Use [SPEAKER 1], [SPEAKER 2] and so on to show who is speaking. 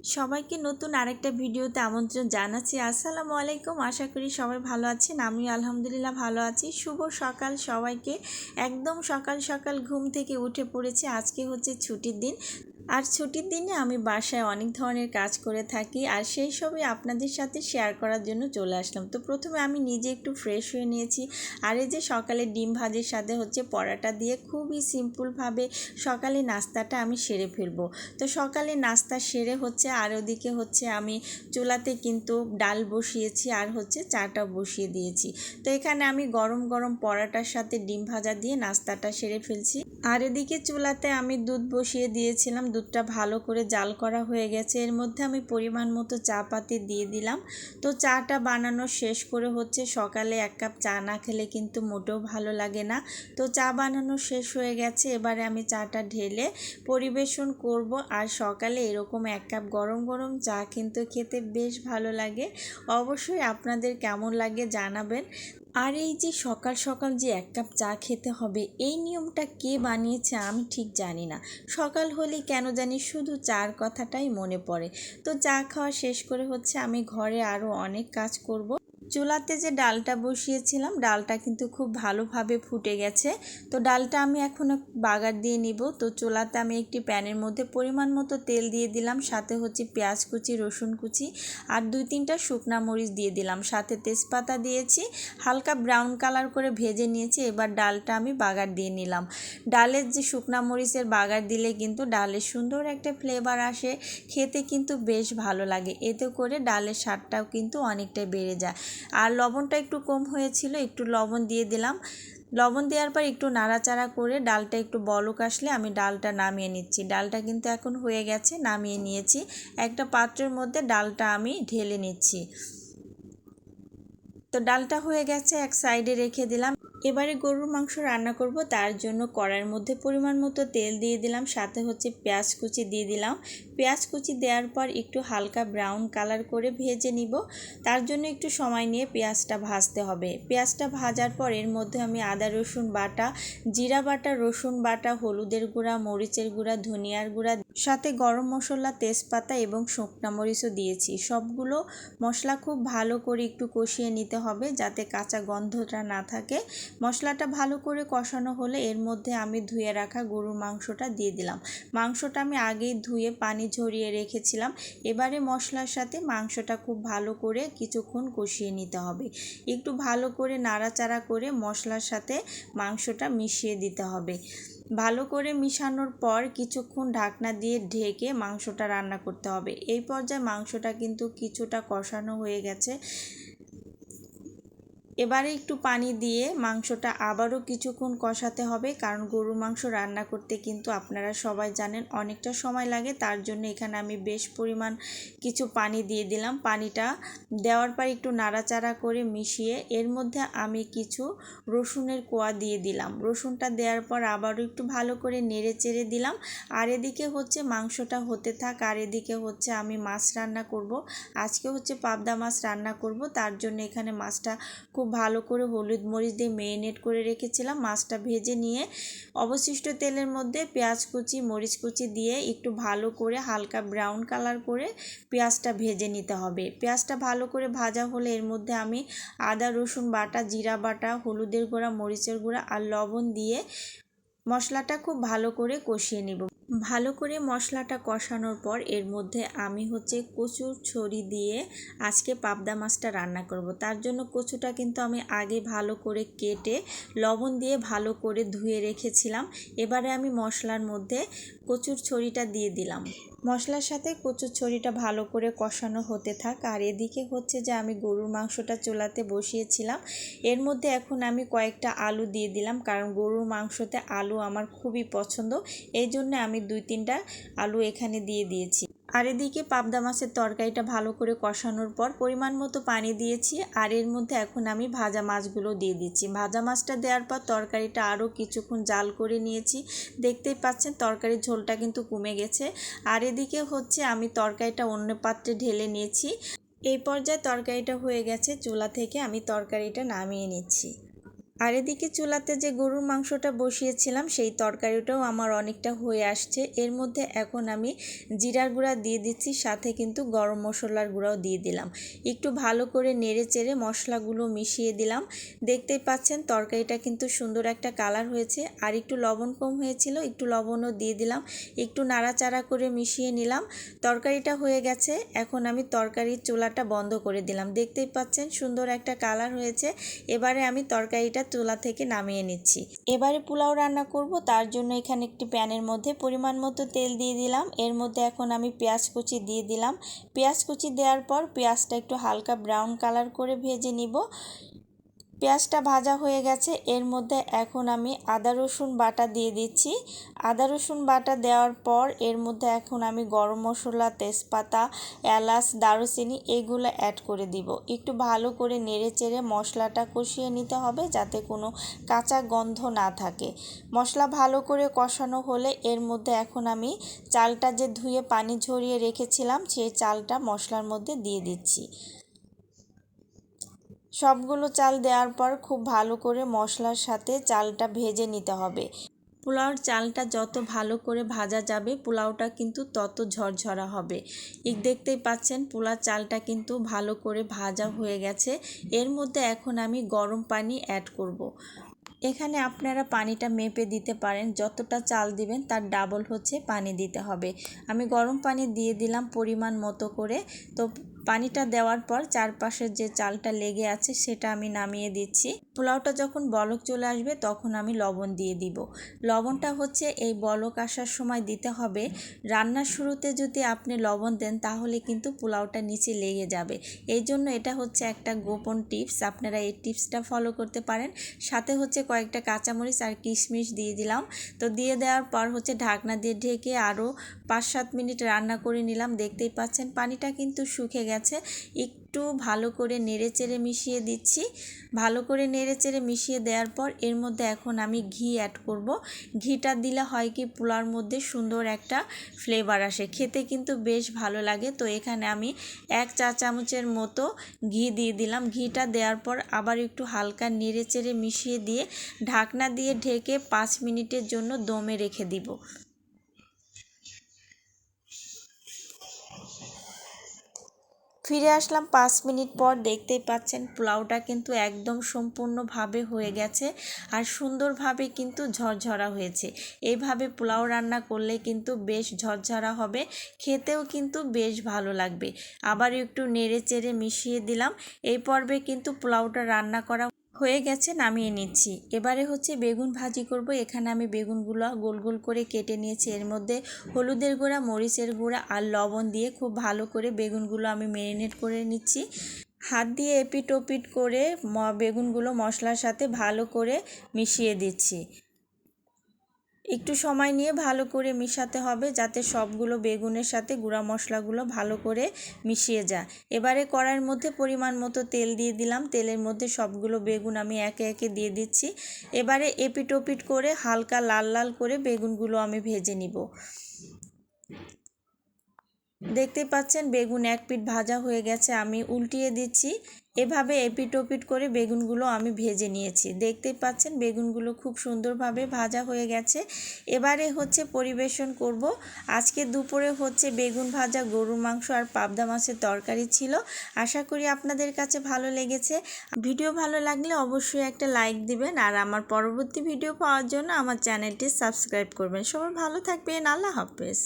[SPEAKER 1] সবাইকে নতুন আরেকটা ভিডিওতে আমন্ত্রণ জানাচ্ছি। আসসালামু আলাইকুম। আশা করি সবাই ভালো আছেন। আমি আলহামদুলিল্লাহ ভালো আছি। শুভ সকাল সবাইকে। একদম সকাল সকাল ঘুম থেকে উঠে পড়েছে। আজকে হচ্ছে ছুটির দিন। আর ছুটির দিনে আমি বাসায় অনেক ধরনের কাজ করে থাকি আর সেই সবই আপনাদের সাথে শেয়ার করার জন্য চলে আসলাম। তো প্রথমে আমি নিজে একটু ফ্রেশ হয়ে নিয়েছি। আর এই যে সকালে ডিম ভাজির সাথে হচ্ছে পরাটা দিয়ে খুবই সিম্পলভাবে সকালে নাস্তাটা আমি সেরে ফেলব। তো সকালে নাস্তা সেরে হচ্ছে আর ওদিকে হচ্ছে আমি চুলাতে কিন্তু ডাল বসিয়েছি আর হচ্ছে চাটা বসিয়ে দিয়েছি। তো এখানে আমি গরম গরম পরাটার সাথে ডিম ভাজা দিয়ে নাস্তাটা সেরে ফেলছি। আর এদিকে চুলাতে আমি দুধ বসিয়ে দিয়েছিলাম। দুধটা ভালো করে জাল করা হয়ে গেছে। এর মধ্যে আমি পরিমাণ মতো চা পাতি দিয়ে দিলাম। তো চাটা বানানো শেষ করে হচ্ছে সকালে এক কাপ চা না খেলে কিন্তু মোটেও ভালো লাগে না। তো চা বানানো শেষ হয়ে গেছে। এবারে আমি চাটা ঢেলে পরিবেশন করব। আর সকালে এরকম এক কাপ গরম গরম চা কিন্তু খেতে বেশ ভালো লাগে। অবশ্যই আপনাদের কেমন লাগে জানাবেন। আর এই যে সকাল সকাল যে এক কাপ চা খেতে হবে, এই নিয়মটা কে বানিয়েছে আমি ঠিক জানি না। সকাল হলে কেন জানি শুধু চার কথাটাই মনে পড়ে। তো চা খাওয়া শেষ করে হচ্ছে আমি ঘরে আরও অনেক কাজ করব। চুলাতে যে ডালটা বসিয়েছিলাম, ডালটা কিন্তু খুব ভালোভাবে ফুটে গেছে। তো ডালটা আমি এখন বাগার দিয়ে নিব। তো চুলাতে আমি একটি প্যানের মধ্যে পরিমাণ মতো তেল দিয়ে দিলাম, সাথে হচ্ছে পেঁয়াজ কুচি, রসুন কুচি আর দুই তিনটা শুকনা মরিচ দিয়ে দিলাম। সাথে তেজপাতা দিয়েছি, হালকা ব্রাউন কালার করে ভেজে নিয়েছি, এবার ডালটা আমি বাগার দিয়ে নিলাম। ডালের যে শুকনা মরিচের বাগার দিলে কিন্তু ডালের সুন্দর একটা ফ্লেভার আসে, খেতে কিন্তু বেশ ভালো লাগে। এতে করে ডালের স্বাদটাও কিন্তু অনেকটাই বেড়ে যায়। আর লবণটা একটু কম হয়েছিল, একটু লবণ দিয়ে দিলাম। লবণ দেওয়ার পর একটু নাড়াচাড়া করে ডালটা একটু বলক আসলে আমি ডালটা নামিয়ে নিচ্ছি। ডালটা কিন্তু এখন হয়ে গেছে, নামিয়ে নিয়েছি। একটা পাত্রের মধ্যে ডালটা আমি ঢেলে নিচ্ছি। তো ডালটা হয়ে গেছে, এক সাইডে রেখে দিলাম। এবারে গরুর মাংস রান্না করব, তার জন্য কড়াইয়ের মধ্যে পরিমাণ মতো তেল দিয়ে দিলাম, সাথে হচ্ছে পেঁয়াজ কুচি দিয়ে দিলাম। পেঁয়াজ কুচি দেওয়ার পর একটু হালকা ব্রাউন কালার করে ভেজে নিব, তার জন্য একটু সময় নিয়ে পেঁয়াজটা ভাজতে হবে। পেঁয়াজটা ভাজার পর এর মধ্যে আমি আদা, রসুন বাটা, জিরা বাটা, রসুন বাটা, হলুদের গুঁড়া, মরিচের গুঁড়া, ধনিয়ার গুঁড়া, সাথে গরম মশলা, তেজপাতা এবং শুকনা মরিচও দিয়েছি। সবগুলো মশলা খুব ভালো করে একটু কষিয়ে নিতে হবে, যাতে কাঁচা গন্ধটা না থাকে। মশলাটা ভালো করে কষানো হলে এর মধ্যে আমি ধুয়ে রাখা গরুর মাংসটা দিয়ে দিলাম। মাংসটা আমি আগেই ধুয়ে পানি ঝরিয়ে রেখেছিলাম। এবারে মশলার সাথে মাংসটা খুব ভালো করে কিছুক্ষণ কষিয়ে নিতে হবে। একটু ভালো করে নাড়াচাড়া করে মশলার সাথে মাংসটা মিশিয়ে দিতে হবে। ভালো করে মিশানোর পর কিছুক্ষণ ঢাকনা দিয়ে ঢেকে মাংসটা রান্না করতে হবে। এই পর্যায়ে মাংসটা কিন্তু কিছুটা কষানো হয়ে গেছে। এবারে একটু পানি দিয়ে মাংসটা আবারও কিছুক্ষণ কষাতে হবে, কারণ গরুর মাংস রান্না করতে কিন্তু আপনারা সবাই জানেন অনেকটা সময় লাগে, তার জন্য এখানে আমি বেশ পরিমাণ কিছু পানি দিয়ে দিলাম। পানিটা দেওয়ার পর একটু নাড়াচাড়া করে মিশিয়ে এর মধ্যে আমি কিছু রসুনের কোয়া দিয়ে দিলাম। রসুনটা দেওয়ার পর আবারও একটু ভালো করে নেড়ে চেড়ে দিলাম। আর এদিকে হচ্ছে মাংসটা হতে থাক, আর এদিকে হচ্ছে আমি মাছ রান্না করব। আজকে হচ্ছে পাবদা মাছ রান্না করব, তার জন্য এখানে মাছটা খুব ভালো করে হলুদ মরিচ দিয়ে মেরিনেট করে রেখেছিলাম। মাছটা ভেজে নিয়ে অবশিষ্ট তেলের মধ্যে পেঁয়াজ কুচি, মরিচ কুচি দিয়ে একটু ভালো করে হালকা ব্রাউন কালার করে পেঁয়াজটা ভেজে নিতে হবে। পেঁয়াজটা ভালো করে ভাজা হলে এর মধ্যে আমি আদা, রসুন বাটা, জিরা বাটা, হলুদের গুঁড়া, মরিচের গুঁড়া আর লবণ দিয়ে মশলাটা খুব ভালো করে কষিয়ে নিব। ভালো করে মশলাটা কষানোর পর এর মধ্যে আমি হচ্ছে কচুর ছড়ি দিয়ে আজকে পাবদা মাছটা রান্না করব। তার জন্য কচুটা কিন্তু আমি আগে ভালো করে কেটে লবণ দিয়ে ভালো করে ধুয়ে রেখেছিলাম। এবারে আমি মশলার মধ্যে কচুর ছড়িটা দিয়ে দিলাম। মশলার সাথে কচুর ছড়িটা ভালো করে কষানো হতে থাক। আর এদিকে হচ্ছে যে আমি গরুর মাংসটা চুলাতে বসিয়েছিলাম। এর মধ্যে এখন আমি কয়েকটা আলু দিয়ে দিলাম। কারণ গরুর মাংসতে আলু আমার খুবই পছন্দ। এই জন্য আমি দুই তিনটা আলু এখানে দিয়ে দিয়েছি। আর এদিকে পাবদা মাছের তরকারিটা ভালো করে কষানোর পর পরিমাণ মতো পানি দিয়েছি। আর এর মধ্যে এখন আমি ভাজা মাছগুলো দিয়ে দিচ্ছি। ভাজা মাছটা দেওয়ার পর তরকারিটা আরও কিছুক্ষণ জাল করে নিয়েছি। দেখতেই পাচ্ছেন তরকারির ঝোলটা কিন্তু কমে গেছে। আর এদিকে হচ্ছে আমি তরকারিটা অন্য পাত্রে ঢেলে নিয়েছি। এই পর্যায়ে তরকারিটা হয়ে গেছে। চুলা থেকে আমি তরকারিটা নামিয়ে নিচ্ছি। আর এদিকে চুলাতে যে গরুর মাংসটা বসিয়েছিলাম, সেই তরকারিটাও আমার অনেকটা হয়ে আসছে। এর মধ্যে এখন আমি জিরার গুঁড়া দিয়ে দিচ্ছি, সাথে কিন্তু গরম মশলার গুঁড়াও দিয়ে দিলাম। একটু ভালো করে নেড়ে চেড়ে মশলাগুলো মিশিয়ে দিলাম। দেখতেই পাচ্ছেন, তরকারিটা কিন্তু সুন্দর একটা কালার হয়েছে। আর একটু লবণ কম হয়েছিল, একটু লবণও দিয়ে দিলাম। একটু নাড়াচাড়া করে মিশিয়ে নিলাম। তরকারিটা হয়ে গেছে। এখন আমি তরকারির চুলাটা বন্ধ করে দিলাম। দেখতেই পাচ্ছেন, সুন্দর একটা কালার হয়েছে। এবারে আমি তরকারিটা চুলা থেকে নামিয়ে নিচ্ছি। এবারে পোলাও রান্না করব, তার জন্য এখানে একটি প্যানের মধ্যে পরিমাণ মতো তেল দিয়ে দিলাম। এর মধ্যে এখন আমি পেঁয়াজ কুচি দিয়ে দিলাম। পেঁয়াজ কুচি দেওয়ার পর পেঁয়াজটা একটু হালকা ব্রাউন কালার করে ভেজে নিব। পেঁয়াজটা ভাজা হয়ে গেছে। এর মধ্যে এখন আমি আদা, রসুন বাটা দিয়ে দিচ্ছি। আদা, রসুন বাটা দেওয়ার পর এর মধ্যে এখন আমি গরম মশলা, তেজপাতা, এলাচ, দারুচিনি এগুলো অ্যাড করে দিব। একটু ভালো করে নেড়ে চেড়ে মশলাটা কষিয়ে নিতে হবে যাতে কোনো কাঁচা গন্ধ না থাকে। মশলা ভালো করে কষানো হলে এর মধ্যে এখন আমি চালটা যে ধুয়ে পানি ঝরিয়ে রেখেছিলাম, সেই চালটা মশলার মধ্যে দিয়ে দিচ্ছি। সবগুলো চাল দেওয়ার পর খুব ভালো করে মশলার সাথে চালটা ভেজে নিতে হবে। পোলাওর চালটা যত ভালো করে ভাজা যাবে, পোলাওটা কিন্তু তত ঝরঝরা হবে। এই দেখতেই পাচ্ছেন পোলার চালটা কিন্তু ভালো করে ভাজা হয়ে গেছে। এর মধ্যে এখন আমি গরম পানি অ্যাড করব। এখানে আপনারা পানিটা মেপে দিতে পারেন, যতটা চাল দিবেন তার ডাবল হচ্ছে পানি দিতে হবে। আমি গরম পানি দিয়ে দিলাম পরিমাণ মতো করে। তো পানিটা দেওয়ার পর চারপাশের যে চালটা লেগে আছে সেটা আমি নামিয়ে দিচ্ছি। পোলাওটা যখন বলক চলে আসবে, তখন আমি লবণ দিয়ে দিব। লবণটা হচ্ছে এই বলক আসার সময় দিতে হবে। রান্নার শুরুতে যদি আপনি লবণ দেন, তাহলে কিন্তু পোলাওটা নিচে লেগে যাবে। এই জন্য এটা হচ্ছে একটা গোপন টিপস। আপনারা এই টিপসটা ফলো করতে পারেন। সাথে হচ্ছে কয়েকটা কাঁচামরিচ আর কিশমিশ দিয়ে দিলাম। তো দিয়ে দেওয়ার পর হচ্ছে ঢাকনা দিয়ে ঢেকে আরও পাঁচ সাত মিনিট রান্না করে নিলাম। দেখতেই পাচ্ছেন, পানিটা কিন্তু শুকে গেছে। একটু ভালো করে নেড়ে চেড়ে মিশিয়ে দিচ্ছি। ভালো করে নেড়ে চেড়ে মিশিয়ে দেওয়ার পর এর মধ্যে এখন আমি ঘি অ্যাড করব। ঘিটা দিলে হয় কি পোলার মধ্যে সুন্দর একটা ফ্লেভার আসে। খেতে কিন্তু বেশ ভালো লাগে। তো এখানে আমি এক চা চামচের মতো ঘি দিয়ে দিলাম। ঘিটা দেওয়ার পর আবার একটু হালকা নেড়ে চেড়ে মিশিয়ে দিয়ে ঢাকনা দিয়ে ঢেকে পাঁচ মিনিটের জন্য দমে রেখে দিব। ফিরে আসলাম পাঁচ মিনিট পর, দেখতেই পাচ্ছেন পোলাওটা কিন্তু একদম সম্পূর্ণভাবে হয়ে গেছে আর সুন্দরভাবে কিন্তু ঝরঝরা হয়েছে। এইভাবে পোলাও রান্না করলে কিন্তু বেশ ঝরঝরা হবে, খেতেও কিন্তু বেশ ভালো লাগবে। আবার একটু নেড়ে চেড়ে মিশিয়ে দিলাম। এই পর্বে কিন্তু পোলাওটা রান্না করা হয়ে গেছে, নামিয়ে নিচ্ছি। এবারে হচ্ছে বেগুন ভাজি করব। এখানে আমি বেগুনগুলো গোল গোল করে কেটে নিয়েছি। এর মধ্যে হলুদের গুঁড়া, মরিচের গুঁড়া আর লবণ দিয়ে খুব ভালো করে বেগুনগুলো আমি মেরিনেট করে নিচ্ছি। হাত দিয়ে এপিট ওপিট করে বেগুনগুলো মশলার সাথে ভালো করে মিশিয়ে দিচ্ছি। একটু সময় নিয়ে ভালো করে মিশাতে হবে যাতে সবগুলো বেগুনের সাথে গুঁড়া মশলাগুলো ভালো করে মিশিয়ে যায়। এবারে কড়াইয়ের মধ্যে পরিমাণ মতো তেল দিয়ে দিলাম। তেলের মধ্যে সবগুলো বেগুন আমি একে একে দিয়ে দিচ্ছি। এবারে এপিট ওপিট করে হালকা লাল লাল করে বেগুনগুলো আমি ভেজে নিব। দেখতে পাচ্ছেন বেগুন এক পিঠ ভাজা হয়ে গেছে, আমি উল্টিয়ে দিচ্ছি। এভাবে এপিট ওপিট করে বেগুনগুলো আমি ভেজে নিয়েছি। দেখতে পাচ্ছেন বেগুনগুলো খুব সুন্দরভাবে ভাজা হয়ে গেছে। এবারে হচ্ছে পরিবেশন করব। আজকে দুপুরে হচ্ছে বেগুন ভাজা, গরুর মাংস আর পাবদা মাছের তরকারি ছিল। আশা করি আপনাদের কাছে ভালো লেগেছে। ভিডিও ভালো লাগলে অবশ্যই একটা লাইক দিবেন আর আমার পরবর্তী ভিডিও পাওয়ার জন্য আমার চ্যানেলটি সাবস্ক্রাইব করবেন। সবাই ভালো থাকবেন। আল্লাহ হাফেজ।